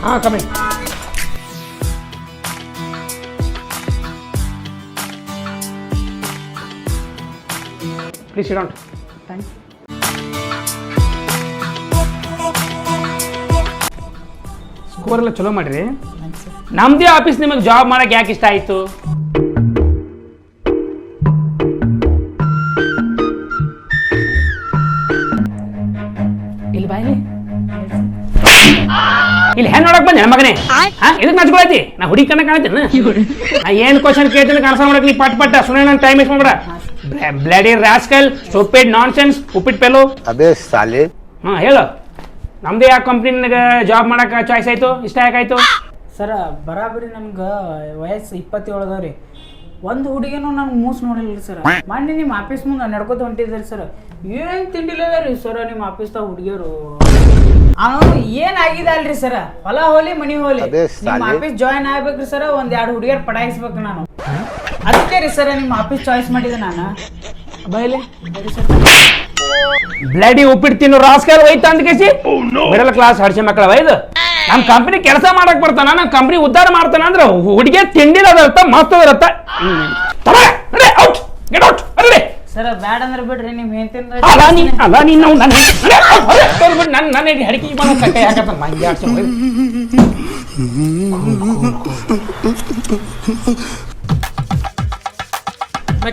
Ah. Please sit. Thanks. Score ಎಲ್ಲ ಚಲೋ ಮಾಡಿರಿ ನಮ್ದೇ ಆಫೀಸ್ ನಿಮಗೆ ಜಾಬ್ ಮಾಡಕ್ಕೆ ಯಾಕೆ ಇಷ್ಟ ಆಯ್ತು ಇಲ್ಲಿ ಹೆಣ್ಣು ನೋಡಕ್ ಬಂದ ಮಗನೇ. ಇದಕ್ ನಚ್ಕೊಳತಿ ನಾ ಹುಡುಗಿ ಕಣ್ಣ ಕಾಣ್ತೀನಿ ನಾ ಏನ್ ಕ್ವಶನ್ ಕೇಳ್ತೀನಿ ಕಾಣಿಸ ಮಾಡಕ್ ನೀ ಪಟ್ ಪಟ್ಟ ಸುನ ಟೈಮ್ ವೇಸ್ಟ್ ಮಾಡ್ಬೇಡ. ಬ್ಲಡಿ ರಾಸ್ಕಲ್ ಸೊಪ್ಪೆಡ್ ನಾನ್ ಸೆನ್ಸ್ ಉಪ್ಪಿಟ್ ಪೆಲು ಅದೇ ಸಾಲಿ. ಹಾ ಹೇಳು. ನಮ್ದು ಯಾವ ಕಂಪ್ನಿನಾಗ ಜಾಬ್ ಮಾಡಕ್ ಚಾಯ್ಸ್ ಆಯ್ತು? ಇಷ್ಟ ಯಾಕಾಯ್ತು ಸರ್ ಬರಾಬರಿ ನಮ್ಗ ವಯಸ್ಸು ಇಪ್ಪತ್ತೇಳದವ್ರಿ ಒಂದು ಹುಡುಗಿನೂ ನಮ್ಗೆ ಮೂಸ್ ನೋಡಿಲ್ಲ ಸರ್. ಮೊನ್ನೆ ನಿಮ್ಮ ಆಫೀಸ್ ಮುಂದೆ ನಡ್ಕೋತ ಹೊಂಟಿದ್ರಿ ಸರ್. ಏನು ತಿಂಡಿಲ್ಲ ರೀ ಸರ್ ನಿಮ್ಮ ಆಫೀಸ್ದಾಗ ಹುಡುಗಿಯರು? ಅವನು ಏನಾಗಿದೆ ಅಲ್ರಿ ಸರ? ಹೊಲ ಹೋಲಿ ಮನಿ ಹೋಲಿ. ಅದೇ ನಿಮ್ಮ ಸಾಲಿ. ಆಫೀಸ್ ಜಾಯಿನ್ ಆಗ್ಬೇಕ್ರಿ ಸರ ಒಂದ್ ಎರಡು ಹುಡುಗಿಯರ್ ಪಟಾಯಿಸ್ಬೇಕು ನಾನು. ಅದಕ್ಕೆ ರೀ ಸರ ನಿಮ್ಮ ಆಫೀಸ್ ಚಾಯ್ಸ್ ಮಾಡಿದೆ ನಾನು. ಬೈಲೆ ಬ್ಲಡಿ ಉಪ್ಪಿಟ್ಟು ತಿನ್ನು ರಾಸ್ಕಲ್ ಹೋಯ್ತ ಅಂತ ಕೇಸಿ. ಮಿಡಲ್ ಕ್ಲಾಸ್ ಹಡ್ಸಿ ಮಕ್ಕಳ ವೈದು ನಮ್ಮ ಕಂಪ್ನಿ ಕೆಲಸ ಮಾಡಕ್ ಬರ್ತಾನ ನಮ್ಮ ಕಂಪ್ನಿ ಉದ್ಧಾರ ಮಾಡ್ತಾನ ಅಂದ್ರೆ ಹುಡುಗಿ ತಿಂಡಿಲ ಅದರತ್ತ ಮಸ್ತ್ ಅದರ್ಥ ಔಟ್ ಗೆಟ್ ಔಟ್ ಅರೇ ಸರ್ ಬ್ಯಾಡ ಅಂದ್ರೆ ಬಿಡ್ರಿ ನಿಮ್ ಹೇಳ್ತೀನಿ ಅಲ್ಲ ನೀ ಅಲ್ಲ ನೀನು ನಾವು ನನ್ನ ನನ್ನ ನನ್ನ ಹಡಿಕೆ ಬಂದ ಕಟ್ಟೆ ಯಾಕತ್ತ ಆಡ್ಸಿ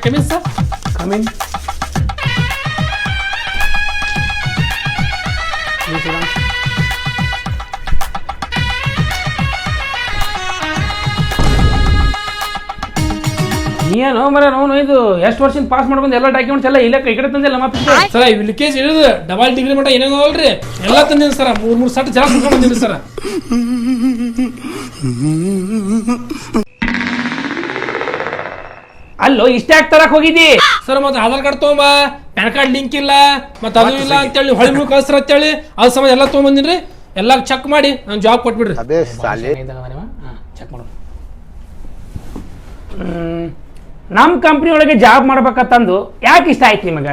come in sir come in ಏನು ಮರ ನೋನು ಇದು ಎಷ್ಟು ವರ್ಷಿನ ಪಾಸ್ ಮಾಡ್ಕೊಂಡು ಎಲ್ಲ ಡಾಕ್ಯುಮೆಂಟ್ಸ್ ಎಲ್ಲ ಇಲ್ಲ ಈ ಕಡೆ ತಂದಿಲ್ಲ ಮತ್ತೆ ಸರ್ ಈ ವಿಲಿಕೇಜ್ ಇಳಿದು ಡಬಲ್ ಡಿಗ್ರಿ ಮಟ್ಟ ಏನೇನು ಅಲ್ರಿ. ಎಲ್ಲ ತಂದಿನಿ ಸರ. ಮೂರು ಮೂರು ಸಟ್ ಜನ ಕುಡ್ಕೊಂಡು ಬಂದಿನಿ ಸರ. ಅಲ್ಲೋ ಇಷ್ಟೇ ತರಕ್ ಹೋಗಿದ್ದಿ? ಸರ್ ಮತ್ತೆ ಆಧಾರ್ ಕಾರ್ಡ್ ತಗೊಂಬ. ಪ್ಯಾನ್ ಕಾರ್ಡ್ ಲಿಂಕ್ ಇಲ್ಲ ಮತ್ತೆ ಅದು ಇಲ್ಲ ಅಂತೇಳಿ ಹೊಳೆ ಮುಳು ಕಳ್ಸ್ರ ಅಂತೇಳಿ ಅದು ಸಮಯ ಎಲ್ಲ ತೊಗೊಂಬಂದಿನ್ರಿ ಎಲ್ಲ ಚೆಕ್ ಮಾಡಿ ನಾನು ಜಾಬ್ ಕೊಟ್ಬಿಡ್ರಿ. ಚೆಕ್ ಮಾಡು ಹ್ಮ್. ನಮ್ ಕಂಪ್ನಿ ಒಳಗೆ ಜಾಬ್ ಮಾಡ್ಬೇಕಂತಂದು ಯಾಕೆ ಇಷ್ಟ ಆಯ್ತು ನಿಮಗ?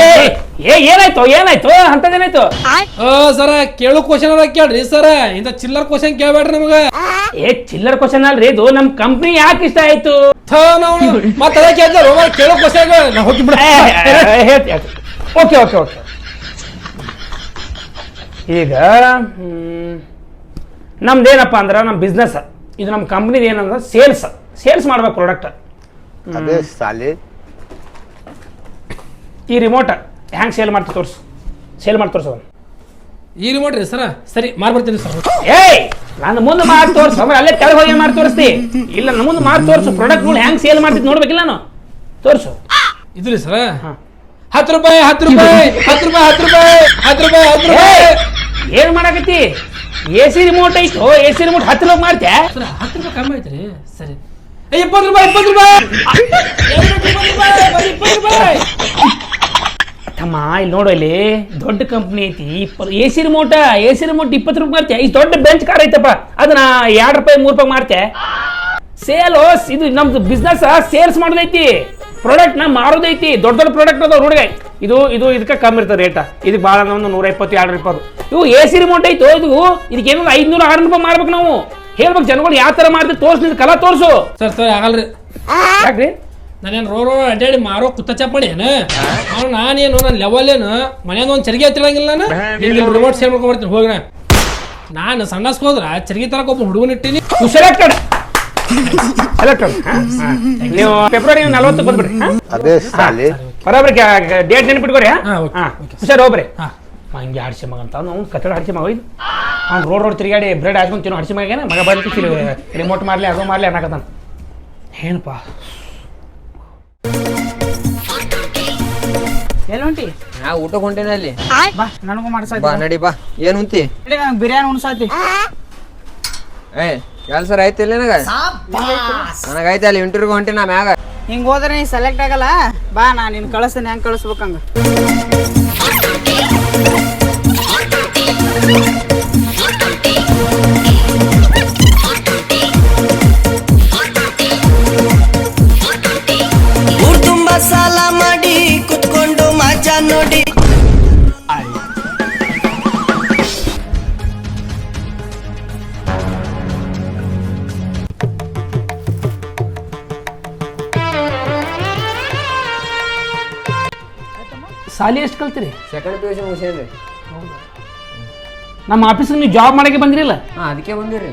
ಏ, ಏ ಏನಾಯ್ತು ಏನಾಯ್ತು? ಅಂತದೇನಾಯ್ತು ಸರ ಕೇಳೋ ಕ್ವಶನ್ ಅದ ಕೇಳ್ರಿ ಸರ. ಇಂತ ಚಿಲ್ಲರ್ ಕ್ವಶನ್ ಕೇಳ್ಬೇಡ್ರಿ ನಮಗ. ಏ ಚಿಲ್ಲರ್ ಕ್ವಶನ್ ಅಲ್ರಿ ಇದು. ನಮ್ ಕಂಪ್ನಿ ಯಾಕೆ ಇಷ್ಟ ಆಯ್ತು? ಮತ್ತೆ ಅದೇ ಕೇಳೋ ಕ್ವಶನ್ ಓಕೆ ಓಕೆ ಓಕೆ. ಈಗ ಹ್ಮ್, ನಮ್ದೇನಪ್ಪ ಅಂದ್ರೆ ನಮ್ಮ ಬಿಸ್ನೆಸ್ ಇದು ನಮ್ಮ ಕಂಪ್ನಿದು ಏನಂದ್ರೆ ಸೇಲ್ಸ್ ಸೇಲ್ಸ್ ಮಾಡ್ಬೇಕು ಪ್ರಾಡಕ್ಟ್ ಸಾಲಿ ಈ ರಿಮೋಟ್ ಹ್ಯಾಂಗೆ ಸೇಲ್ ಮಾಡ್ತೀವಿ ತೋರ್ಸು. ಸೇಲ್ ಮಾಡಿ ತೋರ್ಸು ಈ ರಿಮೋಟ್ ರೀ ಸರ? ಸರಿ ಮಾರ್ಬಿಡ್ತೀನಿ ಸರ್. ಏಯ್ ನನ್ನ ಮುಂದೆ ಮಾಡಿ ತೋರ್ಸು. ಅಲ್ಲೇ ಕೆಳಗೆ ಹೋಗಿ ಮಾಡಿ ತೋರಿಸ್ತಿ? ಇಲ್ಲ ನಮ್ಮ ಮುಂದೆ ಮಾಡಿ ತೋರಿಸು. ಪ್ರಾಡಕ್ಟ್ ನೋಡಿ ಹ್ಯಾಂಗ್ ಸೇಲ್ ಮಾಡ್ತಿದ್ ನೋಡ್ಬೇಕಿಲ್ಲ ನಾನು. ತೋರಿಸು. ಇದು ರೀ ಸರ? ಹತ್ತು ರೂಪಾಯಿ ಹತ್ತು ರೂಪಾಯಿ ಹತ್ತು ರೂಪಾಯಿ ಹತ್ತು ರೂಪಾಯಿ ಹತ್ತು ರೂಪಾಯಿ ಹತ್ತು ರೂಪಾಯಿ. ಏನು ಮಾಡಾಕತ್ತಿ? ಎ ಸಿ ರಿಮೋಟ್ ಐತು. ಎ ಸಿ ರಿಮೋಟ್ ಹತ್ತು ರೂಪಾಯಿ ಮಾರ್ತೆ ಸರ್ ಹತ್ತು ರೂಪಾಯಿ ಕಮ್ಮಿ ಐತ್ರಿ ಸರಿ. ಏ, ಇಪ್ಪತ್ತು ರೂಪಾಯಿ ಇಪ್ಪತ್ತು ರೂಪಾಯಿ! ಇಪ್ಪತ್ತು ರೂಪಾಯಿ ತಮ್ಮ ಇಲ್ಲಿ ನೋಡು ಇಲ್ಲಿ ದೊಡ್ಡ ಕಂಪ್ನಿ ಐತಿ. A C remote A C remote ಇಪ್ಪತ್ತು ರೂಪಾಯಿ ಮಾರ್ತೆ ಈ ದೊಡ್ಡ ಬೆಂಚ್ ಕಾರ್ ಐತಪ್ಪ. ಅದನ್ನ ಎರಡು ರೂಪಾಯಿ ಮೂರು ರೂಪಾಯಿ ಮಾಡ್ತೆ ಸೇಲ್ ಇದು ನಮ್ದು ಬಿಸ್ನೆಸ್ ಸೇಲ್ಸ್ ಮಾಡೋದೈತಿ. ಪ್ರಾಡಕ್ಟ್ನ ಮಾರೋದೈತಿ ದೊಡ್ಡ ದೊಡ್ಡ ಪ್ರಾಡಕ್ಟ್ ಅದಾವ ನೋಡಿಗೆ ಇದು ಇದು ಇದಕ್ಕೆ ಕಮ್ಮಿ ಇರ್ತದೆ ರೇಟ ಇದು ಭಾಳ ಒಂದು ನೂರ ಇಪ್ಪತ್ತು ಎರಡು ಇಪ್ಪತ್ತು ಇವು ಎ ಸಿ ರಿಮೋಟ್ ಐತೋ ಇದು? ಇದಕ್ಕೆ ಏನೋ ಐದ್ನೂರ ಆರ್ನೂರು ರೂಪಾಯಿ ಮಾಡ್ಬೇಕು ನಾವು. ಹೇಳ್ಬೇಕು ಜನಗಳು ಯಾವ ಥರ ಮಾಡ್ತೀವಿ ತೋರ್ಸ್ ನಿನ್ ಕಲಾ ತೋರ್ಸು. ಸರ್ ಸರ್ ಆಗಲ್ರಿ. ಯಾಕ್ರಿ? ನಾನೇನು ರೋ ರೋ ಅಡ್ಡಾಡಿ ಮಾರೋ ಕುತ್ತ ಚಪ್ಪಡಿ ಏನು? ಅವ್ನು ನಾನೇನು ನನ್ನ ಲೆವೆಲ್ ಏನು? ಮನೆಯಿಂದ ಒಂದು ಚರಿಗೆ ಹತ್ತಿರಂಗಿಲ್ಲ ನಾನು? ಇಲ್ಲಿ ರಿಮೋಟ್ ಸೇರ್ಬೇಕು ಮಾಡ್ಕೊಂಡ್ ಬರ್ತೀನಿ ಹೋಗ್ರ. ನಾನು ಸಣ್ಣಸ್ಕೋದ್ರ ಹೋದ್ರ ಚರಿಗೆ ತರಕ ಒಬ್ಬ ಹುಡುಗನ ಇಟ್ಟಿನಿ. ಎಲೆಕ್ಟ್ರಲ್ ನೀವು ಫೆಬ್ರವರಿ ನಲವತ್ತು ಬಂದ್ಬಿಡ್ರಿ. ಅದೇ ಸಾಲಿ. ಬರೋಬ್ರಿ ಡೇಟ್ ನೆನ್ಪಿಟ್ಕೋರಿ ಸರ್ ಹೋಗ್ರಿ. ಹಂಗೆ ಹಡ್ಸಿ ಮಗ ಅಂತ. ಅವ್ನು ಕತ್ತಡ ಹಡ್ಸಿ ಮಗ ಇದು. ಅವ್ನು ರೋಡ್ ರೋಡ್ ತಿರುಗಾಡಿ ಬ್ರೆಡ್ ಹಾಚ್ಕೊಂಡು ತಿನ್ನೋ. ಹಡ್ಸಿ ಮಗೇನ? ಮಗ ಬಂದು ರಿಮೋಟ್ ಮಾಡಲಿ ಅದು ಮಾಡಲಿ ಅನ್ನಕತ್ತಾನ. ಏನಪ್ಪ? ಎಲ್ಲಿ ನಾ ಊಟ ಹೊಂಟೇನೆ ಅಲ್ಲಿ. ಬಾ ನನಗೂ ಮಾಡ್ಸಾಯ್ತು ಬಾ ನಡಿ ಬಾ. ಏನು ಉಂತಿ ಬಿರಿಯಾನಿ ಉಣ್ಸಾತಿ ಏ ಕೆಲ್ಸ ಆಯ್ತು ಇಲ್ಲ ನನಗ? ನನಗೈತೆ ಅಲ್ಲಿ ಇಂಟರ್ವ್ಯೂ ಹೊಂಟಿ ನಾ ಮ್ಯಾಗ. ಹಿಂಗ್ ಹೋದ್ರೆ ನೀ ಸೆಲೆಕ್ಟ್ ಆಗಲ್ಲ. ಬಾ ನಾ ನಿನ್ ಕಳಿಸ್ತೀನಿ ಹೆಂಗ್ ಕಳಿಸ್ಬೇಕಂಗ ಸಾಲಿ ಎಷ್ಟು ಕಲ್ತಿರಿ? ಸೆಕೆಂಡ್ ಪಿ ಯು ಸಿ ಮುಗಿಸೇನ್ರಿ ನಮ್ಮ ಆಫೀಸ್ ನೀವು ಜಾಬ್ ಮಾಡಕ್ಕೆ ಬಂದಿರಲಿಲ್ಲ ಹಾಂ ಅದಕ್ಕೆ ಬಂದಿರಿ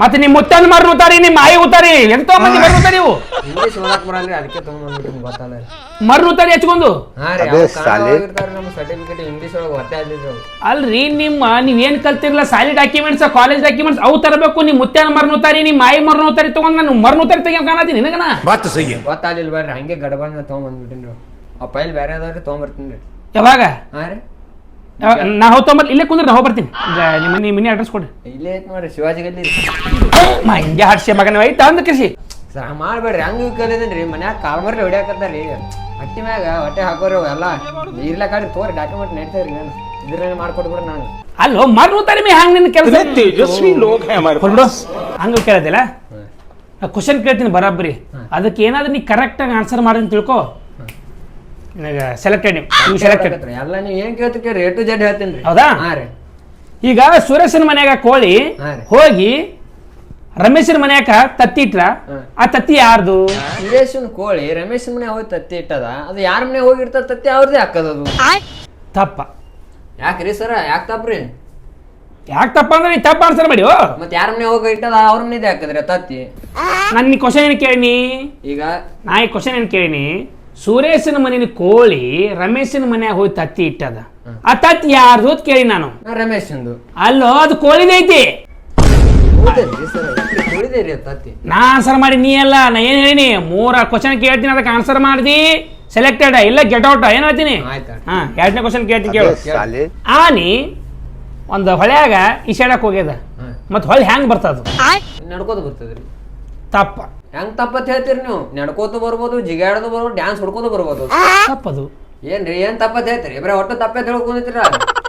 ಮತ್ತೆ ನಿಮ್ಮ ಮುತ್ತನ್ ಮರ್ ಉತ್ತಾರಿ ನಿಮ್ಮ ಆಯಿ ಉತ್ತಾರಿ ಎಂತ ಮಂದಿ ಮರ್ ಉತ್ತಾರಿ ನೀವು ಇಂಗ್ಲೀಷ್ ಓದಕ್ ಬರಲ್ರಿ ಅದಕ್ಕೆ ತೊಗೊಂಡ್ಬಂದ್ಬಿಟ್ಟು ಗೊತ್ತಲ್ಲ ಮರ್ ಉತ್ತಾರಿ ಹಚ್ಕೊಂಡು? ಹಾಂ ರೀ ಅದೇ ಸಾಲಿ. ನಮ್ಮ ಸರ್ಟಿಫಿಕೇಟ್ ಇಂಗ್ಲೀಷ್ ಒಳಗೆ ಒತ್ತೆ ಆಗಿದ್ರು ಅವ್ರು. ಅಲ್ರಿ ನಿಮ್ಮ ನೀವೇನ್ ಕಲ್ತಿರಲ್ಲ ಸಾಲಿ ಡಾಕ್ಯುಮೆಂಟ್ಸ್ ಕಾಲೇಜ್ ಡಾಕ್ಯುಮೆಂಟ್ಸ್ ಅವು ತರಬೇಕು ನಿಮ್ಮ ಮುತ್ಯಾನ ಮರ್ನೋತಾರಿ ನಿಮ್ಮ ಆಯಿ ಮರ್ನೋತಾರಿ ತಗೊಂಡ್ ನಾನು ಮರ್ನೋತಾರಿ ತೆಗಿಯೋ ಕಾಣತೀನಿ ನಿನಗನ? ಗೊತ್ತಾಗ್ಲಿಲ್ಲ ಬರ್ರಿ ಹಂಗೆ ಗಡಬಡ್ನ ತೊಗೊಂಬಂದ್ಬಿಟ್ಟಿನ್ರಿ ಆ ಫೈಲ್ ಬೇರೆ ಅದಾವ್ರಿ ತೊಗೊಂಬರ್ತೀನಿ ರೀ. ಯಾವಾಗ? ಹಾಂ ರೀ. ಯಾವಾಗ? ನಾ ಹೋಗಿ ತೊಂಬರ್ ಇಲ್ಲೇ ಕುಂದ್ರೆ ನಾ ಹೋಗಿ ಬರ್ತೀನಿ ನಿಮ್ಮ ಮನೆ ಮನೆ ಅಡ್ರೆಸ್ ಕೊಡಿ. ಇಲ್ಲೇ ಐತೆ ನೋಡ್ರಿ ಶಿವಾಜಿ ಗಲ್ಲಿ ಮಾ ಹಿಂಗೆ ಹಾಡ್ಸಿ ಮಗನ ಐತ ಅಂದ ಕೃಷಿ ಸಹ ಮಾಡ್ಬೇಡ್ರಿ ಹಂಗ ಕಲಿದನ್ರಿ ಮನ್ಯಾಗ ಕಾಲ್ಮರ್ರಿ ರೀ ಹಟ್ಟಿ ಮ್ಯಾಗ ಹೊಟ್ಟೆ ಹಾಕೋರಿ ಅವೆಲ್ಲ ಕಾಡಿ ತೋರಿ ಡಾಕ್ಯುಮೆಂಟ್ ನಡೀತಾವ್ರಿ ನಾನು. ಇದ್ರಲ್ಲಿ ಮಾಡ್ಕೊಟ್ಬಿಡ್ರಿ ನಾನು. ಅಲ್ಲೋ ಮರ್ನೋತಾರಿ ಮೇ ಹಂಗೆ ನಿನ್ನ ಕೆಲಸ? ತೇಜಸ್ವಿ ಲೋಕ ಹಂಗೆ ಕೇಳೋದಿಲ್ಲ? ಕ್ವಶನ್ ಕೇಳ್ತೀನಿ ಬರಾಬರಿ ಅದಕ್ಕೆ ಏನಾದ್ರೂ ನೀ ಕರೆಕ್ಟಾಗಿ ಆನ್ಸರ್ ಮಾಡಿ ತಿಳ್ಕೊ. ಸೆಲೆಕ್ಟೆಡ್ ನೀವು. ಸೆಲೆಕ್ಟೆಡ್ ಎಲ್ಲ ನೀವು ಏನ್ ಕೇಳ್ತೀರಿ ಟು ಜಡ್ ಹೇಳ್ತೀನಿ ರೀ. ಹೌದಾ? ಹಾ ರೀ. ಈಗ ಸುರೇಶನ ಮನ್ಯಾಗ ಕೋಳಿ ಹೋಗಿ ರಮೇಶನ ಮನ್ಯಾಗ ತತ್ತಿ ಇಟ್ರ. ಆ ತತ್ತಿ ಯಾರ್ದು? ಸುರೇಶನ್ ಕೋಳಿ ರಮೇಶ್ ಮನೆ ಹೋಗಿ ತತ್ತಿ ಇಟ್ಟದ. ಅದು ಯಾರ ಮನೆ ಹೋಗಿರ್ತದ ತತ್ತಿ ಅವ್ರದೇ ಹಾಕದದು ತಪ್ಪ. ಯಾಕ್ರಿ ಸರ? ಯಾಕೆ ತಪ್ಪ್ರಿ? ಯಾಕೆ ತಪ್ಪ ಅಂದ್ರೆ ನೀ ತಪ್ಪ ಆನ್ಸರ್ ಮಾಡಿ ಮತ್ತೆ ಯಾರ ಮನೆ ಹೋಗಿ ಇಟ್ಟದ ಅವ್ರ ಮನೆದೇ ಹಾಕದ್ರಿ ತತ್ತಿ? ನಾನು ನೀ ಕ್ವಶನ್ ಏನು ಕೇಳಿನಿ? ಈಗ ನಾ ಈ ಕ್ವಶನ್ ಏನು ಕೇಳಿನಿ? ಸುರೇಶನ ಮನೇನ ಕೋಳಿ ರಮೇಶನ ಮನ್ಯಾಗ ಹೋಗಿ ತತ್ತಿ ಇಟ್ಟದ. ಆ ತತ್ತಿ ಯಾರ್ದು ಅಂತ ಕೇಳಿ ನಾನು? ರಮೇಶ್ ಅಲ್ಲೋ ಅದು ಕೋಳಿದೈತಿ ನಾ ಆನ್ಸರ್ ಮಾಡಿ ನೀ ಅಲ್ಲ ನಾ ಏನ್ ಹೇಳಿನಿ? ಮೂರ ಕ್ವಶನ್ ಕೇಳ್ತೀನಿ ಅದಕ್ಕೆ ಆನ್ಸರ್ ಮಾಡ್ದಿ. ಸೆಲೆಕ್ಟೆಡ್ ಇಲ್ಲ ಗೆಟ್ ಔಟ್ ಏನ್ ಹೇಳ್ತೀನಿ? ಹಾ ಎರಡನೇ ಕ್ವಶನ್ ಕೇಳ್ತೀನಿ ಕೇಳು. ಆನಿ ಒಂದು ಹೊಳ್ಯಾಗ ಈಶಾಡಕ್ ಹೋಗ್ಯದ. ಮತ್ತೆ ಮತ್ ಹ್ಯಾಂಗ್ ಹೆಂಗ್ ಬರ್ತದ? ನಡ್ಕೋತ ಬರ್ತದ್ರಿ. ತಪ್ಪ. ಹೆಂಗ್ ತಪ್ಪತ್ ಹೇಳ್ತೀರಿ ನೀವು? ನಡ್ಕೋತ ಬರ್ಬೋದು ಜಿಗಾಡೋದು ಬರ್ಬೋದು ಡ್ಯಾನ್ಸ್ ಹುಡ್ಕೋದು ಬರ್ಬೋದು. ತಪ್ಪದು. ಏನ್ರಿ ಏನ್ ತಪ್ಪತ್ ಹೇಳ್ತೀರಿ? ಬರೀ ಒಟ್ಟು ತಪ್ಪತ್ ಹೇಳ್ಕೊಂಡಿರ್ತೀರ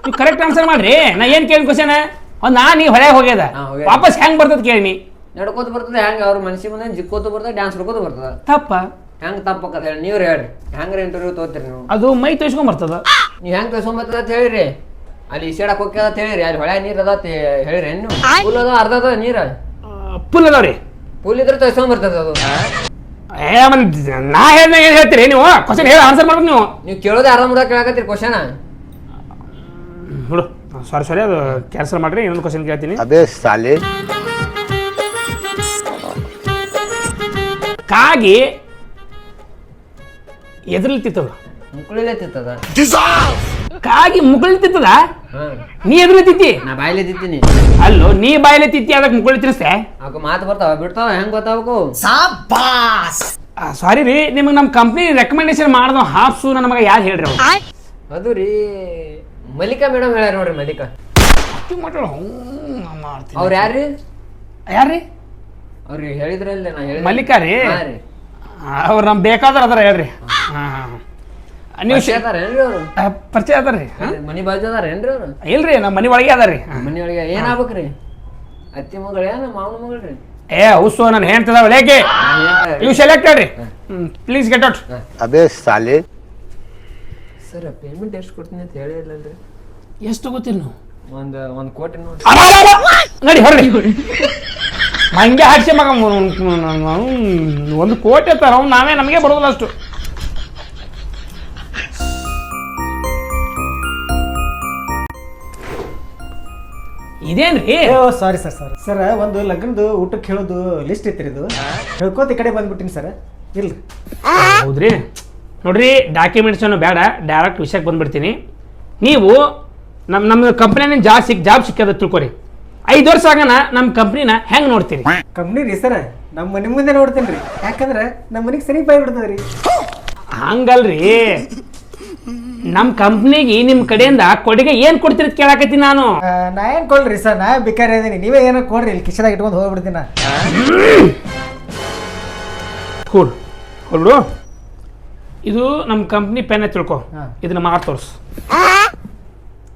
ನೀವು ಕರೆಕ್ಟ್ ಆನ್ಸರ್ ಮಾಡ್ರಿ. ನಾ ಏನ್ ಕೇಳಿ ಕ್ವಶನ್ ಒಂದ್ ನಾ ನೀ ಹೊರಗೆ ಹೋಗ್ಯದ. ಹಾ, ಹೋಗ್ಯದ. ವಾಪಸ್ ಹೆಂಗ್ ಬರ್ತದ ಕೇಳಿನಿ ನಡ್ಕೋತ ಬರ್ತದೆ ಹೆಂಗ? ಅವ್ರ ಮನ್ಸಿ ಮುಂದೆ ಜಿಕ್ಕೋತ ಬರ್ತದೆ ಡ್ಯಾನ್ಸ್ ಹುಡ್ಕೋತ ಬರ್ತದ. ತಪ್ಪ. ಹೆಂಗ್ ತಪ್ಪಕ್ಕ ಹೇಳಿ ನೀವ್ರಿ ಹೇಳ್ರಿ. ಹೆಂಗ್ರಿ ಇಂಟರ್ವ್ಯೂ ತೋತೀರಿ ನೀವು. ಅದು ಮೈ ತೋರಿಸ್ಕೊಂಡ್ ಬರ್ತದ. ನೀವ್ ಹೆಂಗ್ ಕಳ್ಸೊಂಬತ್ತದ ಅಂತ ಹೇಳಿರಿ? ಅಲ್ಲಿ ಈಸಾಡಕ್ ಹೋಗ್ಯದ ಅಂತ ಹೇಳಿರಿ. ಅಲ್ಲಿ ಹೊಳೆ ನೀರ್ ಅದ ಅಂತ ಹೇಳಿರಿ ನೀವು? ಫುಲ್ ಅದ ಅರ್ಧ ಅದ ನೀರ? ಪುಲ್ ಅದಾವ್ರಿ. ಫುಲ್ ಇದ್ರೆ ತೋರ್ಸ್ಕೊಂಬರ್ತದ ಅದು. ಏ ಮನ್ ನಾ ಹೇಳ್ದ ಏನ್ ಹೇಳ್ತೀರಿ? ನೀವು ಕ್ವಶನ್ ಹೇಳಿ ಆನ್ಸರ್ ಮಾಡ್ಬೇಕು ನೀವು. ನೀವು ಕೇಳೋದೇ ಅರ್ಧ ಮುರ್ಧ ಕೇಳಕತ್ತೀರಿ ಕ್ವಶನ ನೋಡು ಸಾರಿ ಸಾರಿ ಅದು ಕ್ಯಾನ್ಸಲ್ ಮಾಡ್ರಿ ಇನ್ನೊಂದು ಕ್ವಶನ್ ಕೇಳ್ತೀನಿ. ಅದೇ ಸಾಲೆ ಕಾಗಿ ಎದುರ್ಲಿತ್ತಿತ್ತದ ಮುಕ್ಕಳಿಲೆ ತಿತ್ತದ. ಕಾಗಿ ಮುಗುಳ್ತಿತ್ತದ? ನೀ ನೀ ಎದುರ್ಲಿತ್ತಿತ್ತಿ ನಾ ಬಾಯ್ಲೆ ತಿತ್ತೀನಿ ಅಲ್ಲೋ ನೀ ಬಾಯ್ಲೆ ತಿತ್ತಿ ಅದಕ್ಕೆ ಮುಗುಳಿ ತಿನ್ನಿಸ್ತೆ ಅವಕ್ಕೆ ಮಾತು ಬರ್ತಾವ ಬಿಡ್ತಾವ ಹೆಂಗ್ ಗೊತ್ತಾವಕು ಸಾರಿ ರೀ ನಿಮಗೆ ನಮ್ಮ ಕಂಪ್ನಿ ರೆಕಮೆಂಡೇಶನ್ ಮಾಡ್ದೋ ಹಾಫ್ಸು ನನ್ನ ಮಗ ಯಾರು ಹೇಳ್ರಿ ಅವ್ರು? ಅದು ರೀ ಮಲ್ಲಿಕಾ ಮೇಡಮ್ ಹೇಳ್ಯಾರ ನೋಡ್ರಿ ಮಲ್ಲಿಕಾ. ಅವ್ರ ಯಾರ್ರಿ? ಯಾರ್ರಿ? ಅವ್ರಿಗೆ ಹೇಳಿದ್ರಲ್ಲ ನಾ ಹೇಳಿ ಮಲ್ಲಿಕಾ ರೀ? ಹಾ ರೀ. ಅವ್ರು ನಮ್ಗೆ ಬೇಕಾದ್ರೆ ಅದರ ಹೇಳ್ರಿ. ಹಾಂ ಹಾಂ. ನೀವು ಪರಿಚಯ ಅದಾರೇನ್ರಿ ಅವ್ರು ಪರಿಚಯ ಅದಾರ್ರಿ ಹಾಂ ಮನಿ ಬಾಜು ಅದಾರೇನ್ರಿ ಅವರು ಇಲ್ರಿ ನಮ್ಮ ಮನೆ ಒಳಗೆ ಅದಾರ್ರಿ ಮನಿ ಒಳಗೆ ಏನ್ ಆಗ್ಬೇಕ್ರಿ ಅತ್ತಿ ಮಗಳ ಏನ ಮಾವನ ಮಗಳ್ರಿ ಏ ಹೌಸು ನಾನು ಹೇಳ್ತದ ಲೇಕೆ ಯು ಸೆಲೆಕ್ಟೆಡ್ ರೀ ಪ್ಲೀಸ್ ಗೆಟ್ ಔಟ್ ಅದೇ ಸಾಲಿ ಸರ್ ಪೇಮೆಂಟ್ ಎಷ್ಟು ಕೊಡ್ತೀನಿ ಅಂತ ಹೇಳೇ ಇಲ್ಲಲ್ರಿ ಎಷ್ಟು ಗೊತ್ತಿಲ್ಲ ನೀವು ಒಂದು ಒಂದ್ ಕೋಟಿ ನೋಡಿ ನಡಿ ಹೊರಡಿ ಹಂಗೆ ಹಾಕ್ಸಿ ಮಗ ಒಂದು ಕೋಟಿ ತರ ಅವ್ನು ನಾವೇ ನಮಗೆ ಬರೋದಿಲ್ಲ ಅಷ್ಟು ಇದೇನ್ರಿ ಸಾರಿ ಸರ್ ಸರ್ ಸರ್ ಒಂದು ಲಗ್ನದ್ದು ಊಟಕ್ಕೆ ಹೇಳೋದು ಲಿಸ್ಟ್ ಇತ್ತು ಇದು ಹೇಳ್ಕೋತ ಈ ಕಡೆ ಬಂದ್ಬಿಟ್ಟಿನಿ ಸರ್ ಇಲ್ಲ ಹೌದ್ರಿ? ನೋಡ್ರಿ ಡಾಕ್ಯುಮೆಂಟ್ಸ್ ಅನ್ನು ಬೇಡ ಡೈರೆಕ್ಟ್ ವಿಷಯಕ್ಕೆ ಬಂದ್ಬಿಡ್ತೀನಿ. ನೀವು ನಮ್ಮ ನಮ್ಮ ಕಂಪ್ನಿನ ಜಾಬ್ ಸಿಕ್ ಜಾಬ್ ಸಿಕ್ಕದ ತಿಳ್ಕೊರಿ. ಐದು ವರ್ಷ ಆಗನ ನಮ್ಮ ಕಂಪ್ನಿನ ಹೆಂಗ್ ನೋಡ್ತೀರಿ? ಕಂಪ್ನಿ ರೀ ಸರ್ ನಮ್ಮ ಮನೆ ಮುಂದೆ ನೋಡ್ತೀನಿ ರೀ. ಯಾಕಂದ್ರೆ ನಮ್ಮ ಮನೆಗೆ ಸರಿ ಬಾಯ್ ಬಿಡ್ತದ್ರಿ ರೀ ಹಂಗಲ್ರಿ. ನಮ್ಮ ಕಂಪ್ನಿಗೆ ನಿಮ್ಮ ಕಡೆಯಿಂದ ಕೊಡುಗೆ ಏನು ಕೊಡ್ತೀರಿ ಅಂತ ಕೇಳಾಕತ್ತೀನಿ ನಾನು. ಆ, ನಾ ಏನು ಕೊಡ್ರಿ ಸರ್? ನಾ ಬಿಕಾರ ಇದೀನಿ. ನೀವೇ ಏನೋ ಕೊಡ್ರಿ. ಇಲ್ಲಿ ಕಿಶದಾಗ ಇಟ್ಕೊಂಡು ಹೋಗ್ಬಿಡ್ತೀನಿ ನಾ ಕೂಡ್ ಹೊರಡು ಇದು ನಮ್ಮ ಕಂಪ್ನಿ ಪೆನ್ ತಿಳ್ಕೊ. ಹಾ. ಇದನ್ನ ಮಾರ್ ತೋರ್ಸು.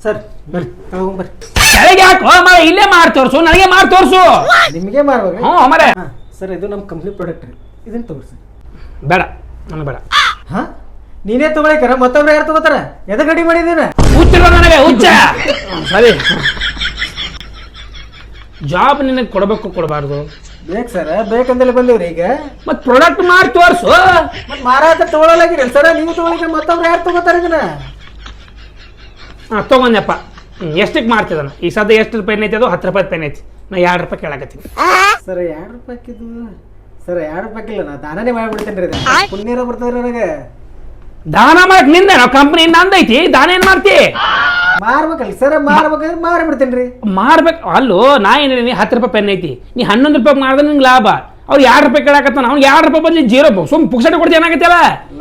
ಸರ್ ಬರ್ರಿ. ತಗೊಂಡ್ ಬರ್ರಿ. ಕೆಳಗೆ ಯಾಕೋ? ಮರ ಇಲ್ಲೇ ಮಾರ್ ತೋರ್ಸು. ನನಗೆ ಮಾರ್ ತೋರ್ಸು. ನಿಮಗೆ ಮಾರ್ಬೇಕ್ರಿ ಹ್ಞೂ ಮರೆ. ಸರ್ ಇದು ನಮ್ಮ ಕಂಪ್ನಿ ಪ್ರಾಡಕ್ಟ್ ರೀ. ಇದನ್ನ ತಗೋರಿ ಸರ್ ಬೇಡ. ನನಗೆ ಬೇಡ. ಹಾಂ? ನೀನೇ ತಗೊಳಿಕರ ಮತ್ತೊಬ್ರು ಯಾರು ತಗೋತಾರ? ಎದ ಗಡಿ ಮಾಡಿದೀನ ಹುಚ್ಚಿರ ನನಗೆ ಹುಚ್ಚ! ಸರಿ. ಜಾಬ್ ನಿನಗೆ ಕೊಡಬೇಕು ಕೊಡಬಾರ್ದು. ಬೇಕು ಸರ್ ಬೇಕಂದಲ್ಲಿ ಬಂದಿವ್ರಿ ಈಗ. ಮತ್ತೆ ಪ್ರಾಡಕ್ಟ್ ಮಾಡಿ ತೋರಿಸು. ಮತ್ತೆ ಮಾರಾಟ ತಗೊಳಲಾಗಿರಿ ಸರ್ ನೀವು ತಗೊಳಿಕ ಮತ್ತೊಬ್ರು ಯಾರು ತಗೋತಾರ ಇದನ್ನ? ಹಾಂ ತೊಗೊಂಡಪ್ಪ ಎಷ್ಟಕ್ಕೆ ಮಾರ್ತಿದ್ದಾನೆ? ಈ ಸದ್ಯ ಎಷ್ಟು ರೂಪಾಯಿ ಐತಿ ಅದು? ಹತ್ತು ರೂಪಾಯಿ ಪೆನ್ ಐತಿ? ನಾ ಎರಡು ರೂಪಾಯಿ ಕೇಳಕತ್ತೀನಿ. ಸರ್ ಎರಡು ರೂಪಾಯಿ ಸರ್ ಎರಡು ರೂಪಾಯಿಕಿಲ್ಲ ನಾ ದಾನನೇ ಮಾಡಿಬಿಡ್ತೇನೆ ರೀ ಪುಣ್ಯರ ಬರ್ತದ್ರಿ ನನಗೆ. ದಾನ ಮಾಡಕ್ನಿಂದ ನಾವು ಕಂಪ್ನಿ ನಂದೈತಿ ದಾನ ಏನ್ ಮಾಡ್ತಿ? ಮಾರ್ಬೇಕಲ್ಲ ಸರ್ ಮಾರ್ಬೇಕಂದ್ರೆ ಮಾರಿ ಬಿಡ್ತೇನ್ರಿ ಮಾರ್ಬೇಕು ಅಲ್ಲೋ ನಾ ಏನಿಲ್ಲ ಹತ್ತು ರೂಪಾಯಿ ಪೆನ್ ಐತಿ. ನೀ ಹನ್ನೊಂದು ರೂಪಾಯಿ ಮಾಡಿದ್ರೆ ನಿಂಗೆ ಲಾಭ. ಅವ್ರು ಎರಡು ರೂಪಾಯಿ ಕೇಳಾಕತ್ತಾನ ಅವ್ನು ಎರಡು ರೂಪಾಯಿ ಬದಲಿ ಜೀರೋ ಸುಮ್ ಪುಕ್ಸಟೆ ಕೊಡ್ತೀನಿ ಏನಾಗತ್ತಲ್ಲ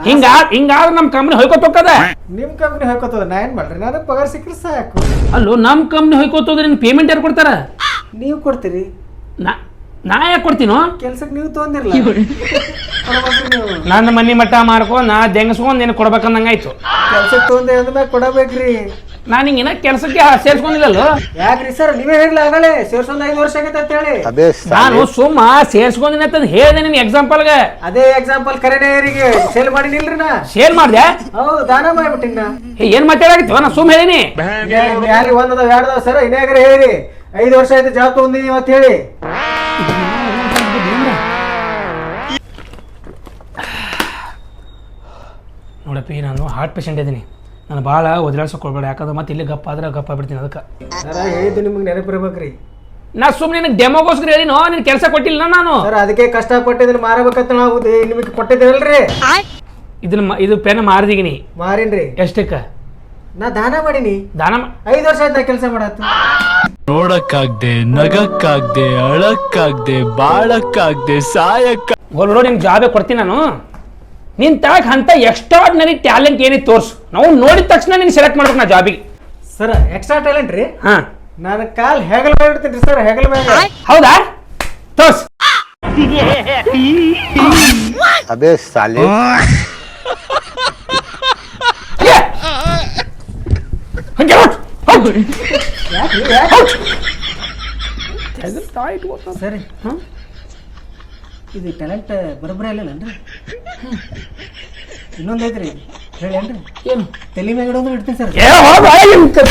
ಹಿಂಗ ಹಿಂಗಾದ್ರೆ ನಮ್ಮ ಕಂಪ್ನಿ ಹೊಯ್ಕೊತ ನಿಮ್ ನಿಮ್ಮ ಕಂಪ್ನಿ ಹಾಕೋತದ ನಾ ಏನು ಮಾಡ್ರಿ ನಾನು ಪಗಾರ ಸಿಕ್ಕರೆ ಸಾಕು. ಅಲ್ಲೋ ನಮ್ಮ ಕಂಪ್ನಿ ಹೊಯ್ಕೋತೋದ್ರೆ ನಿನ್ ಪೇಮೆಂಟ್ ಯಾರು ಕೊಡ್ತಾರ? ನೀವು ಕೊಡ್ತೀರಿ. ನಾ ನಾ ಯಾಕೆ ಕೊಡ್ತೀನೋ? ಕೆಲ್ಸಕ್ಕೆ ನೀವು ತೊಗೊಂಡಿರಲ್ಲ ನನ್ನ ಮನಿ ಮಟ್ಟ ಮಾರ್ಕೊ ನಾ ಜಂಗಸ್ಕೊಂಡ್ ನಿನ್ ಕೊಡ್ಬೇಕಂದಂಗಾಯ್ತು ಕೆಲ್ಸಕ್ಕೆ ತೊಗೊಂಡೆ ಅಂದ್ರೆ ಕೊಡಬೇಕ್ರಿ. ನಾನು ಇನ್ನ ಕೆಲಸಕ್ಕೆ ಸೇರ್ಸ್ಕೊಂಡಿಲ್ಲಲ್ಲ? ಯಾಕ್ರಿ ಸರ್ ನೀವೇ ಹೇಳಿ ಆಗಲೇ ಸೇರ್ಸೊಂದ್ ಐದು ವರ್ಷ ಆಗೈತೆ ಅಂತ ಹೇಳಿ. ನಾನು ಸುಮ್ಮ ಸೇರ್ಸ್ಕೊಂಡಿನ ಅಂತ ಹೇಳಿದೆ ನಿಮ್ಗೆ ಎಕ್ಸಾಂಪಲ್ಗೆ ಅದೇ ಎಕ್ಸಾಂಪಲ್ ಕರೆನೇ ಸೇಲ್ ಮಾಡಿನಿಲ್ರಿ ನಾ. ಸೇಲ್ ಮಾಡ್ದೆ? ಹೌದು ದಾನ ಮಾಡ್ಬಿಟ್ಟಿನ ಏನ್ ಮಾತಾಡಾಗಿತ್ತು ನಾ ಸುಮ್ ಹೇಳಿನಿ. ಯಾರಿಗೆ ಒಂದದ ಎರಡದ ಸರ್ ಇನ್ನಾಗ್ರೆ ಹೇಳಿ. ಐದು ವರ್ಷ ಆಯ್ತು ಜಾಬ್ ತೊಗೊಂಡಿದೀವಿ ಅಂತ ಹೇಳಿ. ನೋಡಪ್ಪಿ ನಾನು ಹಾರ್ಟ್ ಪೇಷಂಟ್ ಇದ್ದೀನಿ ನಾನು ಭಾಳ ಒದರಾಡ್ಸೋಕೆ ಕೊಡ್ಬೇಡ ಯಾಕಂದ್ರೆ ಮತ್ತೆ ಇಲ್ಲಿ ಗಪ್ಪ ಆದ್ರೆ ಗಪ್ಪ ಬಿಡ್ತೀನಿ ಅದಕ್ಕೆ. ಸರ ಹೇಳಿದ್ದು ನಿಮ್ಗೆ ನೆನಪಿರ್ಬೇಕ್ರಿ ನಾ ಸುಮ್ಮನೆ ನಿನಗೆ ಡೆಮೋಗೋಸ್ಕರ ಹೇಳಿನೋ? ನಿನ್ ಕೆಲಸ ಕೊಟ್ಟಿಲ್ಲ ನಾನು? ಸರ್ ಅದಕ್ಕೆ ಕಷ್ಟಪಟ್ಟಿದ್ರೆ ಮಾರಬೇಕಂತ ನಾವು ದೇ- ನಿಮಗೆ ಕೊಟ್ಟಿದ್ದೇವಲ್ರಿ? ಇದನ್ನ ಮ- ಇದು ಪೆನ್ ಮಾರಿದೀನಿ ಮಾರಿನ್ರಿ. ಎಷ್ಟಕ್ಕೆ? ನಾ ದಾನ ಮಾಡೀನಿ. ದಾನ ಮಾ- ಐದು ವರ್ಷ ಆಯ್ತಾ ಕೆಲಸ ಮಾಡತ್ತ ನೋಡಕ್ಕಾಗ್ದೆ ನಗಕ್ಕಾಗ್ದೆ ಅಳಕ್ಕಾಗ್ದೆ ಬಾಳಕ್ಕಾಗ್ದೆ ಸಾಯಕ್ಕ ಹೋಲ್ ನೋಡಿ ನಿಮ್ಗೆ ಜಾಬೇ ಕೊಡ್ತೀನಿ ನಾನು. ನಿನ್ ತಳಕ್ ಅಂತ ಎಕ್ಸ್ಟ್ರಾಡಿನರಿ ಟ್ಯಾಲೆಂಟ್ ಏನಿತ್ತು ತೋರ್ಸು. ನಾವು ನೋಡಿದ ತಕ್ಷಣ ನೀನು ಸೆಲೆಕ್ಟ್ ಮಾಡ್ಬೇಕು ನಾ ಜಾಬಿಗೆ ಸರ್ ಎಕ್ಸ್ಟ್ರಾ ಟ್ಯಾಲೆಂಟ್ ರೀ? ಹಾ. ನನ್ನ ಕಾಲ್ ಹೆಗಲ ಬಿಡ್ತೀನಿ ಇಡ್ತೀನಿ ಸರ್ ಹೆಗಲ ಮೇಲೆ. ಹೌದಾ? ತೋರ್ಸ್. ಅದೇ ಸಾಲಿ ಸರಿ ಇದು ಟ್ಯಾಲೆಂಟ್ ಬರೋಬ್ರಿ ಅಲ್ಲ ಅಂದ್ರೆ ಇನ್ನೊಂದು ಐತ್ರಿ. ಹೇಳೇನ್ರಿ ಏನು? ತಲೆ ಮ್ಯಾಗ ಇಡೋದು ಇಡ್ತೀನಿ ಸರ್. ಏನಾಯ್ತು?